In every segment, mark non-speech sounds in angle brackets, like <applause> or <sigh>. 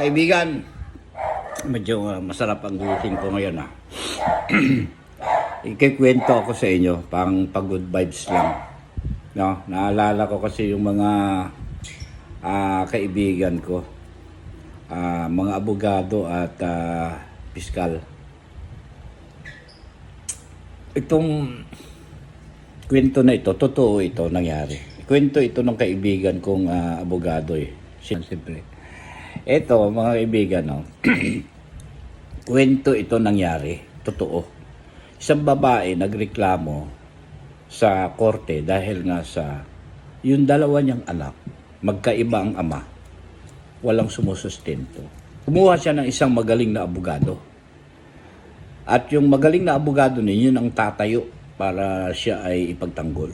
Kaibigan, medyo uh, masarap ang gising ko ngayon ah. <clears throat> Ikikwento ako sa inyo, pang pag-good vibes lang. No, naalala ko kasi yung mga ah, kaibigan ko, ah, mga abogado at ah, piskal. Itong kwento na ito, totoo ito nangyari. Kwento ito ng kaibigan kong ah, abogado eh. Siyempre. Ito, mga kaibigan, no? <clears throat> kwento ito nangyari. Totoo. Isang babae nagreklamo sa korte dahil nga sa yung dalawa niyang anak, magkaiba ang ama, walang sumusustento. Kumuha siya ng isang magaling na abogado. At yung magaling na abogado niya, yun ang tatayo para siya ay ipagtanggol.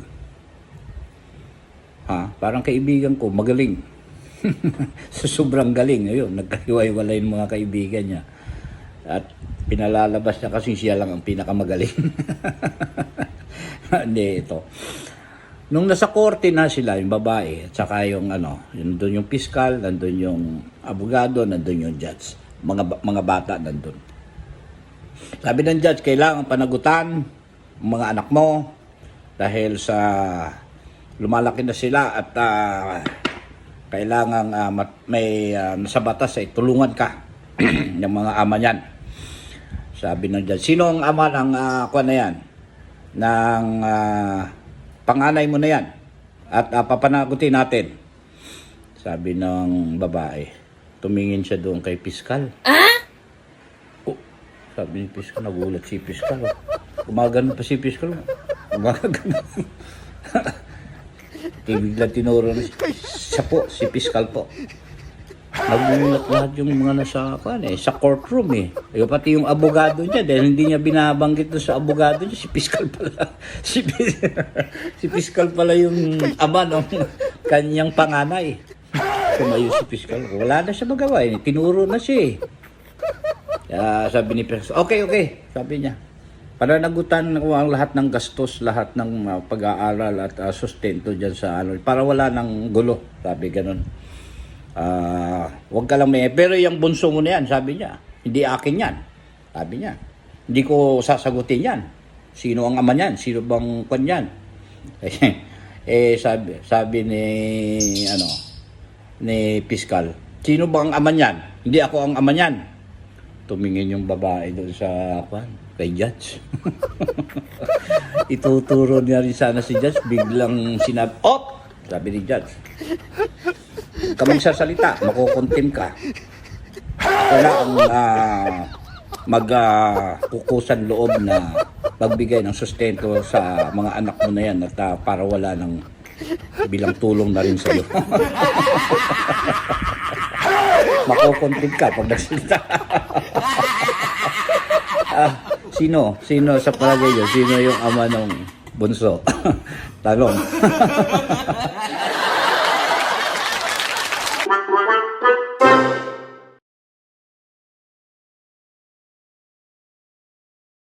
Ha? Parang kaibigan ko, magaling. <laughs> sa sobrang galing, ayun, nagkahiwa-hiwalay yung mga kaibigan niya. At pinalalabas niya kasi siya lang ang pinakamagaling. <laughs> Hindi, ito. Nung nasa korte na sila, yung babae, at saka yung ano, doon yung piskal, nandun yung abogado, nandun yung judge. Mga, mga bata nandun. Sabi ng judge, kailangan panagutan ang mga anak mo dahil sa lumalaki na sila at ah, kailangan mat- may ah, nasa batas ay tulungan ka <clears throat> ng mga ama niyan. Sabi ng judge, sino ang ama ng uh, na yan? Ng ah, panganay mo na yan. At uh, papanagutin natin. Sabi ng babae. Tumingin siya doon kay piskal. Oh, sabi ni piskal, nagulat si piskal. Oh. Gumagano pa si piskal. oh. Gumagano. <laughs> Bigla tinuro na siya. Siya po, si piskal po. Nagulat lahat yung mga nasa, kan, eh, sa courtroom eh. Kaya pati yung abogado niya, dahil hindi niya binabanggit sa abogado niya, si Piskal pala. <laughs> Si, <laughs> si Piskal pala yung ama ng kanyang panganay. Tumayo si Piskal. Wala na siya magawa eh. Tinuro na siya eh. Kaya sabi ni Piskal, okay, okay, sabi niya. Pananagutan ko ang lahat ng gastos, lahat ng uh, pag-aaral at uh, sustento dyan sa ano, para wala ng gulo, sabi ganun. Ah, wag ka lang may pero yung bunso mo na yan, sabi niya. Hindi akin yan. Sabi niya. Hindi ko sasagutin yan. Sino ang ama niyan? Sino bang kwan yan? <laughs> eh sabi sabi ni ano ni piskal. Sino bang ama niyan? Hindi ako ang ama niyan. Tumingin yung babae doon sa kwan kay judge. <laughs> Ituturo niya rin sana si judge biglang sinabi, "Op!" Sabi ni judge kaming sasalita, makukontim ka. Na ang uh, magkukusan loob na pagbigay ng sustento sa mga anak mo na yan at ah, para wala ng bilang tulong na rin sa iyo. <laughs> makukontim ka pag nagsalita. Ah, sino? Sino sa palagay niyo? Sino yung ama ng bunso? <laughs> Talong.